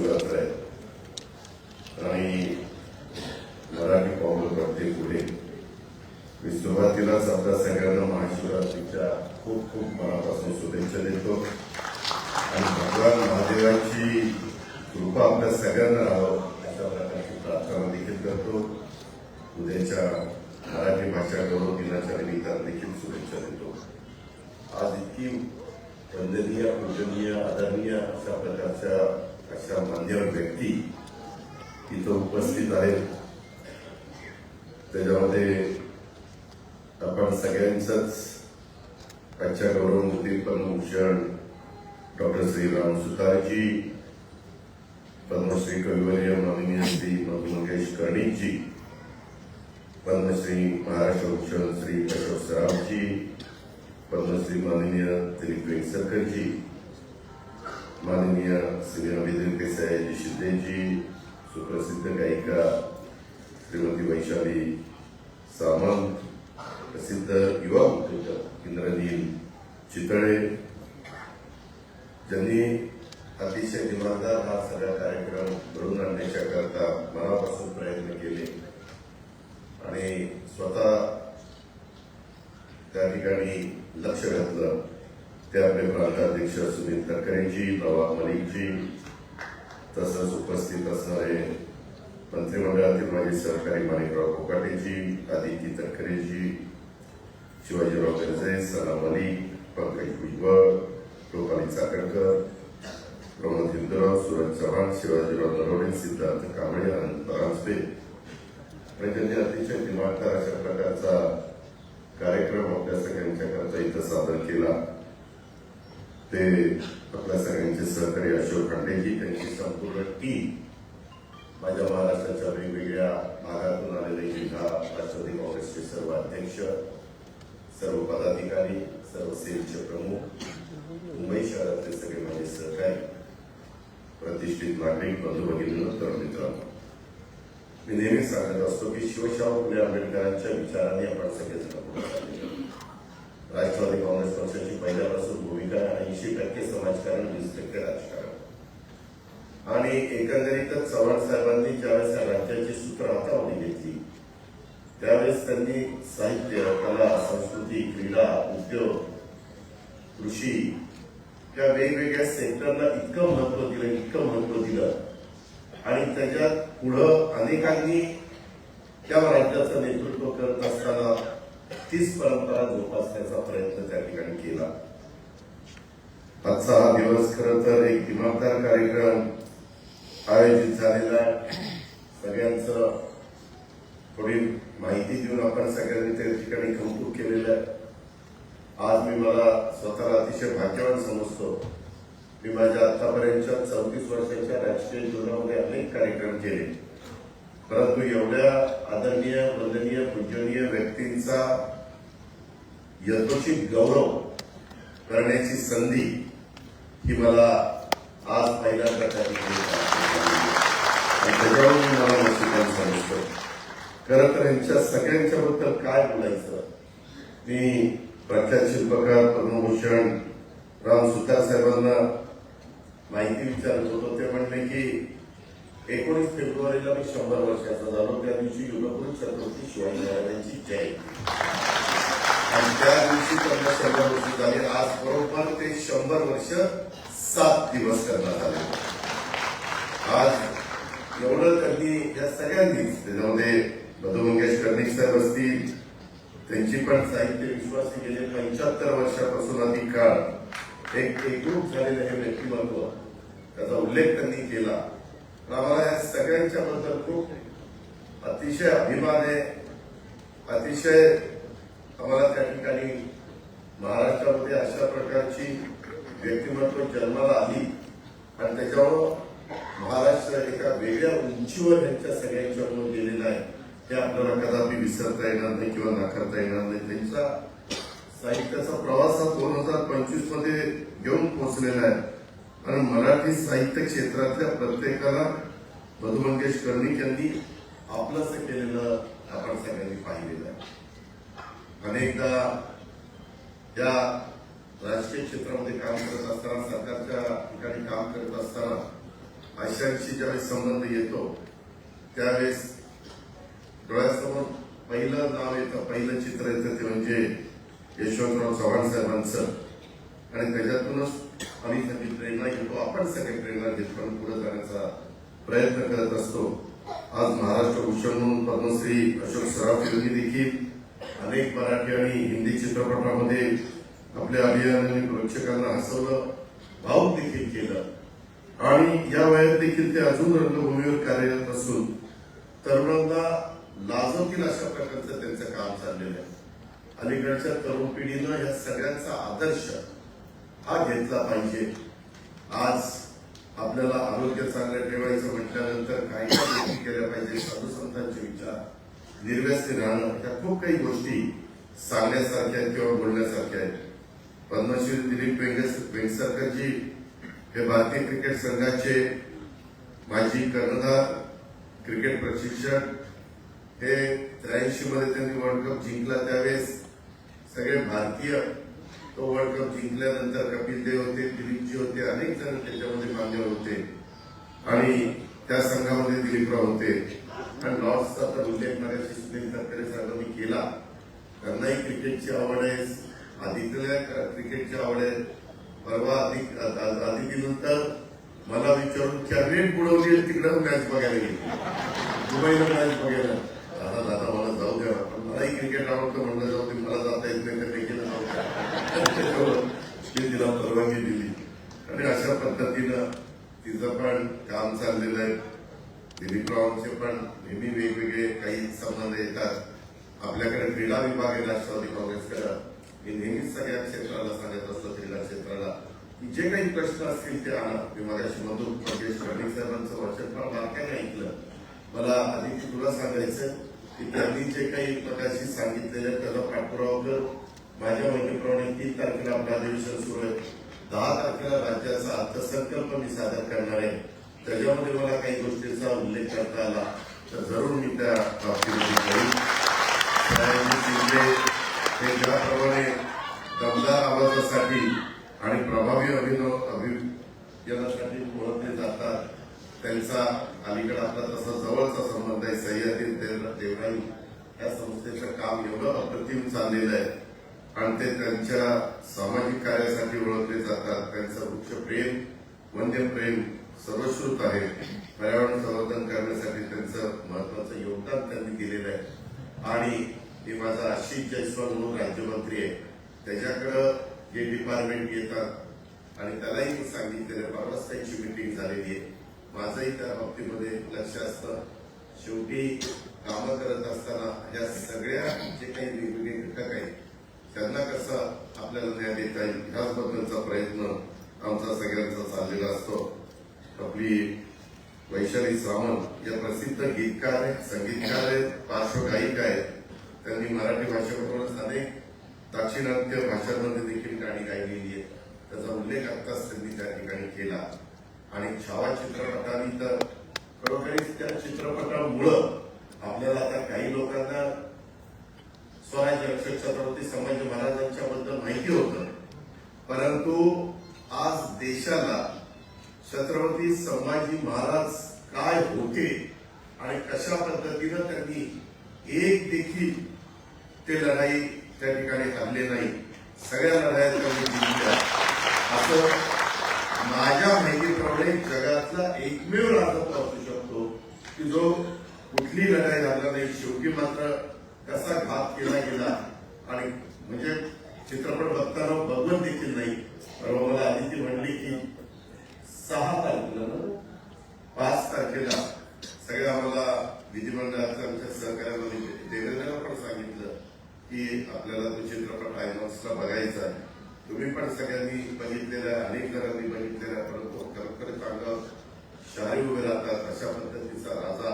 महाशिवरात्र आहे आणि मराठी पाऊल प्रत्येक पुढे. मी सुरुवातीलाच आपल्या सगळ्यांना महाशिवरात्रीच्या खूप खूप मनापासून शुभेच्छा देतो. आणि भगवान महादेवाची कृपा आपल्या सगळ्यांना राहावं अशा प्रकारची प्रार्थना देखील करतो. उद्याच्या मराठी भाषा गौरव दिनाच्या निमित्तानं देखील शुभेच्छा देतो. आज इतकी वंदनीय पूजनीय आदरणीय अशा प्रकारच्या अशा मान्यवर व्यक्ती इथं उपस्थित आहेत त्याच्यामध्ये आपण सगळ्यांचंच आजच्या गौरवमूर्ती पद्मभूषण डॉक्टर श्री राम सुतारजी पद्मश्री कविवर्य माननीय श्री मधु मंगेश कर्णिकजी पद्मश्री महाराष्ट्र भूषण श्री अशोक सराफजी पद्मश्री माननीय दिलीप वेंगसरकरजी माननीय श्री रवींद्र देसाईजी शिंदेजी सुप्रसिद्ध गायिका श्रीमती वैशाली सामंत प्रसिद्ध युवा उद्योजक इंद्रनील चितळे ज्यांनी अतिशय दिमागदार हा सगळा कार्यक्रम घडून आणण्याच्या करता मनापासून प्रयत्न केले आणि स्वतः त्या ठिकाणी लक्ष घातलं ते आपले प्रांताध्यक्ष सुनील तटकरेजी नवाब मलिकजी तसंच उपस्थित असणारे मंत्रिमंडळातील माझे सहकारी माणिकराव कोकाटेजी आदिती तटकरेजी शिवाजीराव गर्जे सलाम मलिक पंकज भुजबळ रुपाली चाकणकर प्रमोद हिंदुराव सूरज चव्हाण शिवाजीराव नरवडे सिद्धार्थ कांबळे अनंत परांजपे आणि त्यांनी अतिशय दिमागदार अशा प्रकारचा कार्यक्रम आपल्या सगळ्यांच्या करता इथं सादर केला. ते आपल्या सगळ्यांचे सहकारी अशोक खांडेजी त्यांची संपूर्ण टीम माझ्या महाराष्ट्राच्या वेगवेगळ्या भागातून आलेले जिल्हा राष्ट्रवादी काँग्रेसचे सर्व अध्यक्ष सर्व पदाधिकारी सर्व सेलचे प्रमुख मुंबई शहरातले सगळे माझे सहकारी प्रतिष्ठित नागरिक बंधू भगिनी तर मित्रांनो. मी नेहमी सांगत असतो की शिवशाहू फुले आंबेडकरांच्या विचाराने आपण सगळेजण पुढे राष्ट्रवादी काँग्रेस पक्षाची पहिल्यापासून भूमिका ऐंशी टक्के समाजकारण वीस टक्के राजकारण. आणि एकंदरीतच चव्हाण साहेबांनी ज्यावेळेस राज्याची सूत्र हातामध्ये घेतली त्यावेळेस त्यांनी साहित्य कला संस्कृती क्रीडा उद्योग कृषी त्या वेगवेगळ्या सेक्टरला इतकं महत्त्व दिलं इतकं महत्त्व दिलं. आणि त्याच्यात पुढं अनेकांनी त्या राज्याचं नेतृत्व करत असताना तीच परंपरा जोपासण्याचा प्रयत्न त्या ठिकाणी केला. आजचा हा दिवस खर तर एक दिमागदार कार्यक्रम आयोजित झालेला सगळ्यांचं थोडी माहिती देऊन आपण सगळ्यांनी त्या ठिकाणी कौतुक केलेलं आहे. आज मी मला स्वतःला अतिशय भाग्यवान समजतो. मी माझ्या आतापर्यंतच्या चौतीस वर्षाच्या राजकीय जीवनामध्ये अनेक कार्यक्रम केले. परंतु एवढ्या आदरणीय वंदनीय पूजनीय व्यक्तींचा यथोचित गौरव करण्याची संधी ही मला आज पहिल्यांदा त्या ठिकाणी त्याच्यावरून मी मला नशिबान समजतो खरं तर यांच्या सगळ्यांच्या बद्दल काय बोलायचं? मी प्रख्यात शिल्पकार पद्मभूषण राम सुतार साहेबांना माहिती विचारत होतो. ते म्हणले की एकोणीस फेब्रुवारीला मी शंभर वर्षाचा झालो. त्या दिवशी युगपूर छत्रपती शिवाजी महाराजांची जयंती. आणि त्या दिवशी त्यांना शंभर वर्ष झाली आज बरोबर ते शंभर वर्ष सात दिवस करण्यात आले आज एवढं त्यांनी या सगळ्यांनीच त्याच्यामध्ये लता मंगेशकर कर्णिक साहेब असतील त्यांची पण साहित्य विश्वासी गेले पंच्याहत्तर वर्षापासून अधिक काळ एक एकरूप झालेलं हे व्यक्तिमत्व त्याचा उल्लेख त्यांनी केला पण आम्हाला या सगळ्यांच्या बद्दल खूप अतिशय अभिमान आहे अतिशय आम्हाला त्या ठिकाणी महाराष्ट्रामध्ये अशा प्रकारची व्यक्तिमत्व जन्माला आली. आणि त्याच्यामुळं महाराष्ट्र एका वेगळ्या उंचीवर यांच्या सगळ्यांच्यामुळे गेलेला आहे. हे आपल्याला कदापि विसरता येणार नाही किंवा नाकारता येणार नाही. त्यांचा साहित्याचा प्रवास हा दोन हजार पंचवीसमध्ये घेऊन पोहोचलेला आहे. आणि मराठी साहित्य क्षेत्रातल्या प्रत्येकाला मधु मंगेश कर्णिक यांनी आपलंच केलेलं आपण सगळ्यांनी पाहिलेलं आहे. अनेकदा या राजकीय क्षेत्रामध्ये काम करत असताना सरकारच्या ठिकाणी काम करत असताना अशांशी ज्यावेळेस संबंध येतो त्यावेळेस डोळ्यासमोर पहिलं नाव येतं पहिलं चित्र येतं ते म्हणजे यशवंतराव चव्हाण साहेबांचं. आणि त्याच्यातूनच आम्ही सगळी प्रेरणा घेतो आपण सगळी प्रेरणा घेतो आणि पुढे जाण्याचा प्रयत्न करत असतो. आज महाराष्ट्र भूषण म्हणून पद्मश्री अशोक सराफ यांनी देखील अनेक मराठी आणि हिंदी चित्रपटामध्ये आपल्या अभियानाने प्रेक्षकांना हसवलं भाऊक देखील केलं. आणि या वयात देखील ते अजून रंगभूमीवर कार्यरत असून तरुणांना लाजवतील अशा प्रकारचं त्यांचं काम चाललेलं आहे. अलीकडच्या तरुण पिढीनं या सगळ्यांचा आदर्श हा घेतला पाहिजे. आज आपल्याला आरोग्य चांगलं ठेवायचं म्हटल्यानंतर काही काही गोष्टी केल्या पाहिजे. साधू संतांचे विचार. निर्व्यस्ती राहणं ह्या खूप काही गोष्टी सांगण्यासारख्या आहेत किंवा बोलण्यासारख्या आहेत. पद्मश्री दिलीप वेंगस- वेंगसरकरजी हे भारतीय क्रिकेट संघाचे माजी कर्णधार क्रिकेट प्रशिक्षक. हे त्र्याऐंशी मध्ये त्यांनी वर्ल्ड कप जिंकला त्यावेळेस. सगळे भारतीय तो वर्ल्ड कप जिंकल्यानंतर कपिल देव होते दिलीपजी होते अनेक जण त्याच्यामध्ये मान्यवर होते. आणि त्या संघामध्ये दिलीपराव होते. आणि लॉसचा तर उल्लेख माझ्याशी सुनील तटकरे साहेबांनी केला. त्यांनाही क्रिकेटची आवड आहे. आदित्यला क्रिकेटची आवड आहे. परवा अधिक आदितीनंतर मला विचारून कॅबिनेट बुडवली तिकडं मॅच बघायला गेली. दुबईला मॅच बघायला. दादा दादा मला जाऊ द्या. पण मलाही क्रिकेट आवडतं म्हणलं जाऊ ते मला जाता येत नाही तर क्रिकेट जाऊ द्या. मी तिला परवानगी दिली. आणि अशा पद्धतीनं तिचं पण काम चाललेलं आहे. दिलीपरावांचे पण नेहमी वेगवेगळे काही संबंध येतात. आपल्याकडे क्रीडा विभाग आहे राष्ट्रवादी काँग्रेसकडे मी नेहमीच सगळ्या क्षेत्राला सांगत असतो क्रीडा क्षेत्राला. की जे काही प्रश्न असतील ते आणा. मी माझ्याशी मधून मंगेश कर्णिक साहेबांचं वाचन पण बारकाईने ऐकलं. मला आधी तुला सांगायचं की त्यांनी जे काही प्रकाशी सांगितलेलं त्याचा पाठपुरावा माझ्या माहितीप्रमाणे तीन तारखेला आपलं अधिवेशन सुरू आहे. दहा तारखेला राज्याचा अर्थसंकल्प मी सादर करणार आहे. त्याच्यामध्ये मला काही गोष्टींचा उल्लेख करता आला तर जरूर मी त्या बाबतीमध्ये शिंदे हे ज्याप्रमाणे दमदार आवाजासाठी आणि प्रभावी अभिनव अभियानासाठी ओळखले जातात त्यांचा अलीकडे आपला तसा जवळचा संबंध आहे सह्याद्री देवराई. या संस्थेचं काम एवढं अप्रतिम चाललेलं आहे. आणि ते त्यांच्या सामाजिक कार्यासाठी ओळखले जातात. त्यांचं वृक्ष प्रेम वन्य प्रेम सर्वश्रुत आहे. पर्यावरण संवर्धन करण्यासाठी त्यांचं महत्वाचं योगदान त्यांनी दिलेलं आहे. आणि ते माझा आशिष जयस्वाल म्हणून राज्यमंत्री आहे. त्याच्याकडं जे डिपार्टमेंट येतात आणि त्यालाही मी सांगितलेलं परवाच त्यांची मिटिंग झालेली आहे. माझंही त्या बाबतीमध्ये लक्ष असतं. शेवटी कामं करत असताना या सगळ्या जे काही वेगवेगळे घटक आहेत त्यांना कसं आपल्याला न्याय देता येईल? ह्याचबद्दलचा प्रयत्न आमचा सगळ्यांचा चाललेला असतो. आपली वैशाली सावंत या प्रसिद्ध गीतकार आहेत संगीतकार आहेत पार्श्वगायिका आहेत. त्यांनी मराठी भाषेबरोबरच अनेक दाक्षिणात्य भाषांमध्ये देखील गाणी गायलेली आहेत. त्याचा उल्लेख आत्ताच त्यांनी त्या ठिकाणी केला. आणि छावा चित्रपटाने तर खरोखरीच त्या चित्रपटामुळं आपल्याला आता काही लोकांना स्वराज्य अक्षर छत्रपती संभाजी महाराजांच्या बद्दल माहिती होतं. परंतु आज देशाला छत्रपती संभाजी महाराज काय होते आणि कशा पद्धतीनं त्यांनी एक देखील ते लढाई त्या ठिकाणी हरले नाही? सगळ्या लढाई त्यांनी जिंकल्या असं माझ्या माहितीप्रमाणे जगातला एकमेव राजत्व असू शकतो की जो कुठली लढाई झाला नाही शेवटी मात्र कसा घात केला गेला आणि म्हणजे चित्रपट बघताना बघवत देखील नाही परवा मला आदिती म्हणली की सहा तारखेला ना पाच तारखेला सगळ्या आम्हाला विधिमंडळाच्या आमच्या सहकार्यामध्ये देवेंद्रला पण सांगितलं की आपल्याला तो चित्रपट बघायचा. आहे तुम्ही पण सगळ्यांनी बघितलेलं अनेक जणांनी बघितलेलं परंतु खरोखर चांगलं शहरी उभे राहतात अशा पद्धतीचा राजा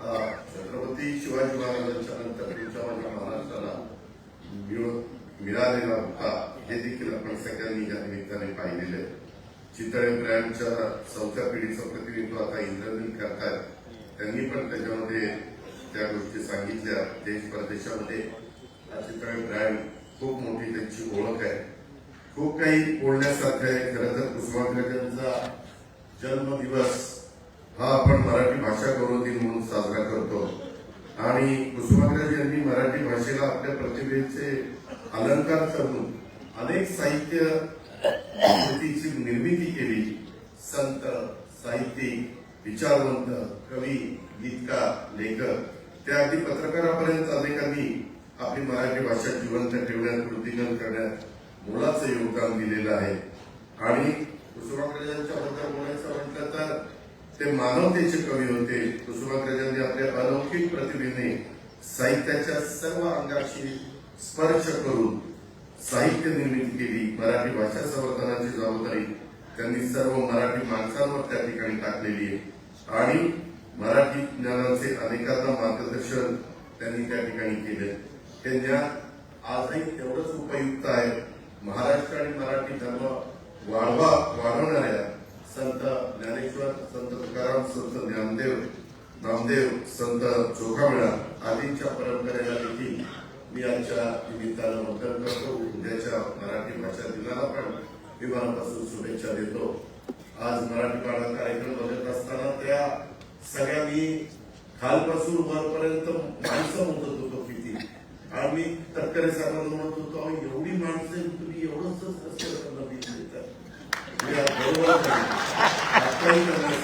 हा छत्रपती शिवाजी महाराजांच्या नंतर तुमच्या माझ्या महाराष्ट्राला मिळून मिळालेला होता. हे देखील आपण सगळ्यांनी या निमित्ताने पाहिलेले आहे. चितळे ब्रँडच्या चौथ्या पिढीचं प्रतिनिधित्व आता इंद्रनील करतायत. त्यांनी पण त्याच्यामध्ये त्या गोष्टी सांगितल्या. देश परदेशामध्ये हा चितळे ब्रँड खूप मोठी त्यांची ओळख आहे. खूप काही बोलण्यासारखं आहे. खरं तर कुसुमाग्रजांचा जन्मदिवस हा आपण मराठी भाषा गौरव दिन म्हणून साजरा करतो. आणि कुसुमाग्रज यांनी मराठी भाषेला आपल्या प्रतिभेचे अलंकार करून अनेक साहित्य कृतीची निर्मिती केली. संत साहित्यिक विचारवंत कवी गीतकार लेखक त्या अगदी पत्रकारापर्यंत अनेकांनी आपली मराठी भाषा जिवंत ठेवण्यात वृद्धिंगत करण्यात मोलाचं योगदान दिलेलं आहे. आणि कुसुमाग्रजांच्या बद्दल बोलायचं म्हटलं तर ते मानवतेचे कवी होते. कुसुमाग्रजांनी आपल्या अलौकिक प्रतिभेने साहित्याच्या सर्व अंगाशी स्पर्श करून साहित्य निर्मिती केली. मराठी भाषा संवर्धनाची जबाबदारी त्यांनी सर्व मराठी माणसांवर त्या ठिकाणी टाकलेली आहे. आणि मराठी ज्ञानाचे अनेकांना मार्गदर्शन त्यांनी त्या ठिकाणी केले. हे ज्ञान आजही तेवढंच उपयुक्त आहे महाराष्ट्र आणि मराठी धर्म वाढवा वाढवणाऱ्या संत ज्ञानेश्वर संत तुकाराम संत ज्ञानदेव नामदेव संत चोखामेळा आदींच्या परंपरेला देखील मी आजच्या निमित्तानं वंदन करतो. उद्याच्या मराठी भाषा दिनाला पण मी मनापासून शुभेच्छा देतो. आज मराठी पाडा कार्यक्रम बघत असताना त्या सगळ्यांनी खालपासून वरपर्यंत माणसं म्हणत होतो. आम्ही आणि मी तटकरे साहेबांना म्हणत होतो "अहो, एवढी माणसं तुम्ही एवढंच कसं त्यांना बीज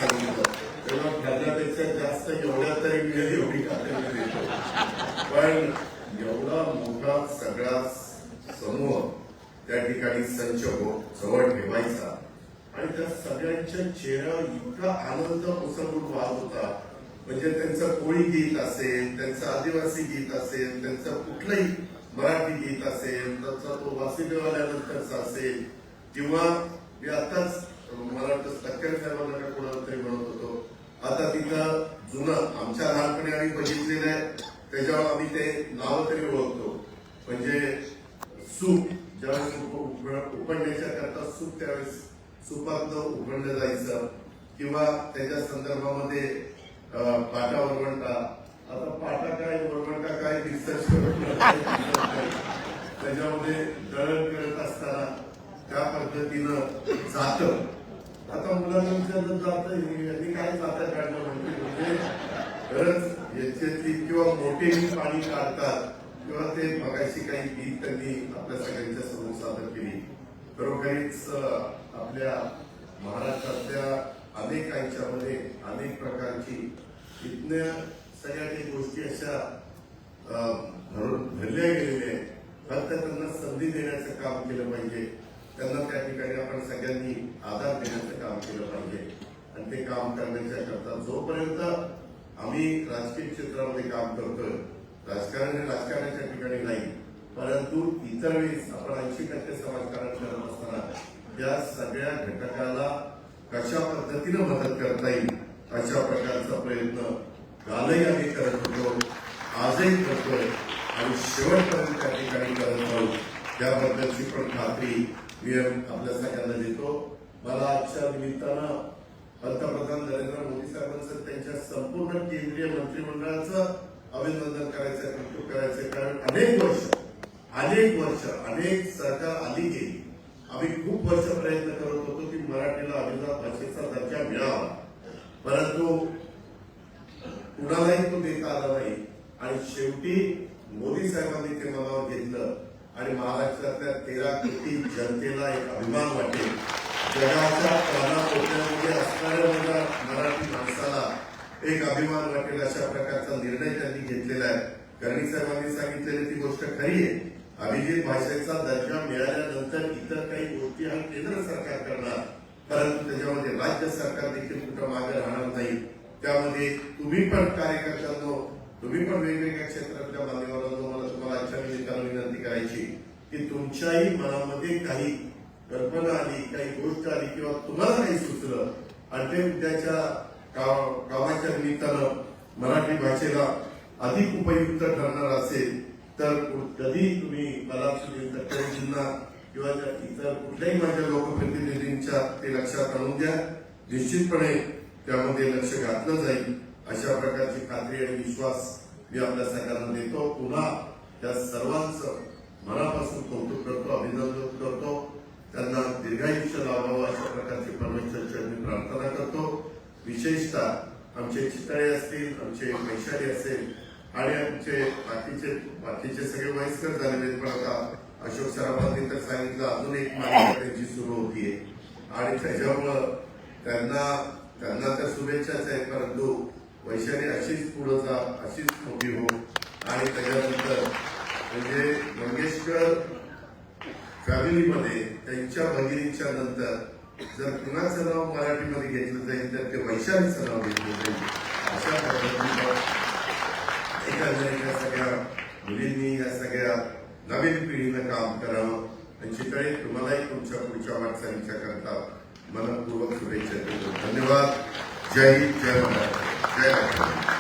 सांगितलं. तेव्हा ठरल्यापेक्षा जास्त एवढ्या तरी मिळेल एवढी खात्री देतो. पण एवढा मोठा सगळा समूह त्या ठिकाणी संच हो-, जवळ ठेवायचा. आणि त्या सगळ्यांच्या चेहरा इतका आनंद ओसंडून वाहत होता. म्हणजे त्यांचं कोळी गीत असेल त्यांचं आदिवासी गीत असेल त्यांचं कुठलंही मराठी गीत असेल त्यांचा तो वासुदेवाल्यानंतरचा असेल किंवा मी आताच मला वाटतं टक्कर साहेबांना कोणाला तरी म्हणत होतो आता तिथं जुनं आमच्या लहानपणी आम्ही बघितलेलं आहे त्याच्यावर आम्ही ते नाव तरी ओळखतो. म्हणजे सूप ज्यावेळेस उप- उकडण्याच्या करता सूप त्यावेळेस सुपातलं उघडलं जायचं किंवा त्याच्या संदर्भामध्ये पाटा वरवंटा आता पाटा काय वरवंटा काय रिसर्च त्याच्यामध्ये दळण करत असताना त्या पद्धतीनं जात. आता मुलांना विचारलं जात यांनी काय जाता काढलं म्हणजे म्हणजे खरंच याच्यातली किंवा मोठेही पाणी काढतात किंवा ते मगाशी काही गीत त्यांनी आपल्या सगळ्यांच्या समोर सादर केली. खरोखरीच आपल्या महाराष्ट्रातल्या अनेकांच्यामध्ये अनेक प्रकारची इथल्या सगळ्या काही गोष्टी अशा अं, गेलेल्या आहेत. फक्त त्यांना संधी देण्याचं काम केलं पाहिजे. त्यांना त्या ठिकाणी आपण सगळ्यांनी आधार देण्याचं काम केलं पाहिजे. आणि ते काम करण्याच्या करता जोपर्यंत आम्ही राजकीय क्षेत्रामध्ये काम करतोय राजकारण हे राजकारणाच्या ठिकाणी नाही परंतु इतर वेळेस आपण ऐंशी टक्के समाजकारण करत असताना त्या सगळ्या घटकाला कशा पद्धतीनं मदत करता येईल अशा प्रकारचा प्रयत्न कालही आम्ही करत होतो. आजही करतोय आणि शेवटपर्यंत त्या ठिकाणी करत आहोत त्याबद्दलची पण खात्री मी आपल्या सगळ्यांना देतो. मला आजच्या निमित्तानं पंतप्रधान नरेंद्र मोदी साहेबांचं त्यांच्या संपूर्ण केंद्रीय मंत्रिमंडळाचं अभिनंदन करायचं कौतुक करायचं कारण अनेक वर्ष अनेक वर्ष अनेक सरकार आली गेली. आम्ही खूप वर्ष प्रयत्न करत होतो की मराठीला अभिजात भाषेचा दर्जा मिळावा. परंतु कुणालाही तो देता आला नाही. आणि शेवटी मोदी साहेबांनी ते मनावर घेतलं. आणि महाराष्ट्रातल्या तेरा कोटी जनतेला एक अभिमान वाटेल. जगाच्या कानाकोपऱ्यामध्ये असणाऱ्या माझ्या मराठी माणसाला एक अभिमान वाटेल अशा प्रकारचा निर्णय त्यांनी घेतलेला आहे. कर्णी साहेबांनी सांगितलेली ती गोष्ट खरी आहे. अभिजित भाषेचा दर्जा मिळाल्यानंतर इतर काही गोष्टी हा केंद्र सरकार करणार. परंतु त्याच्यामध्ये राज्य सरकार देखील कुठं मागे राहणार नाही. त्यामध्ये तुम्ही पण कार्यकर्त्यांनो तुम्ही पण वेगवेगळ्या क्षेत्रातल्या माध्यमातून मला तुम्हाला आजच्या निमित्तानं विनंती करायची की तुमच्याही मनामध्ये काही कल्पना आली काही गोष्ट आली किंवा तुम्हाला काही सुचलं आणि ते उद्याच्या कामाच्या निमित्तानं मराठी भाषेला अधिक उपयुक्त ठरणार असेल तर कधी तुम्ही मला तक्रारींना किंवा त्या इतर कुठल्याही माझ्या लोकप्रतिनिधींच्या ते लक्षात आणून द्या. निश्चितपणे त्यामध्ये लक्ष घातलं जाईल. अशा प्रकारची खात्री आणि विश्वास मी आपल्या सगळ्यांना देतो. पुन्हा त्या सर्वांचं मनापासून कौतुक करतो अभिनंदन करतो. त्यांना दीर्घायुष्य लाभावं अशा प्रकारची परमेश्वरची मी प्रार्थना करतो. विशेषतः आमचे चितळे असतील आमचे वैशाली असेल आणि आमचे बाकीचे बाकीचे सगळे वयस्कर झालेले पण आता अशोक सराफांनी तर सांगितलं अजून एक मालिका त्यांची सुरू होतीये. आणि त्याच्यामुळं त्यांना त्यांना त्या शुभेच्छाच आहे परंतु वैशाली अशीच पुढे जा अशीच मोठी हो. आणि त्याच्यानंतर म्हणजे मंगेशकर फॅमिलीमध्ये त्यांच्या भगिनीच्या नंतर जर कुणाचं नाव मराठीमध्ये घेतलं जाईल तर ते वैशालीचं नाव घेतलं जाईल. अशा पद्धतीनं एकंदरीत सगळ्या मुलींनी या सगळ्या नवीन पिढीनं काम करावं आणि चितळे तुम्हालाही तुमच्या पुढच्या वाटचालीच्या करता मनपूर्वक शुभेच्छा देतो धन्यवाद. जय हिंद जय महाराष्ट्र जय महाराष्ट्र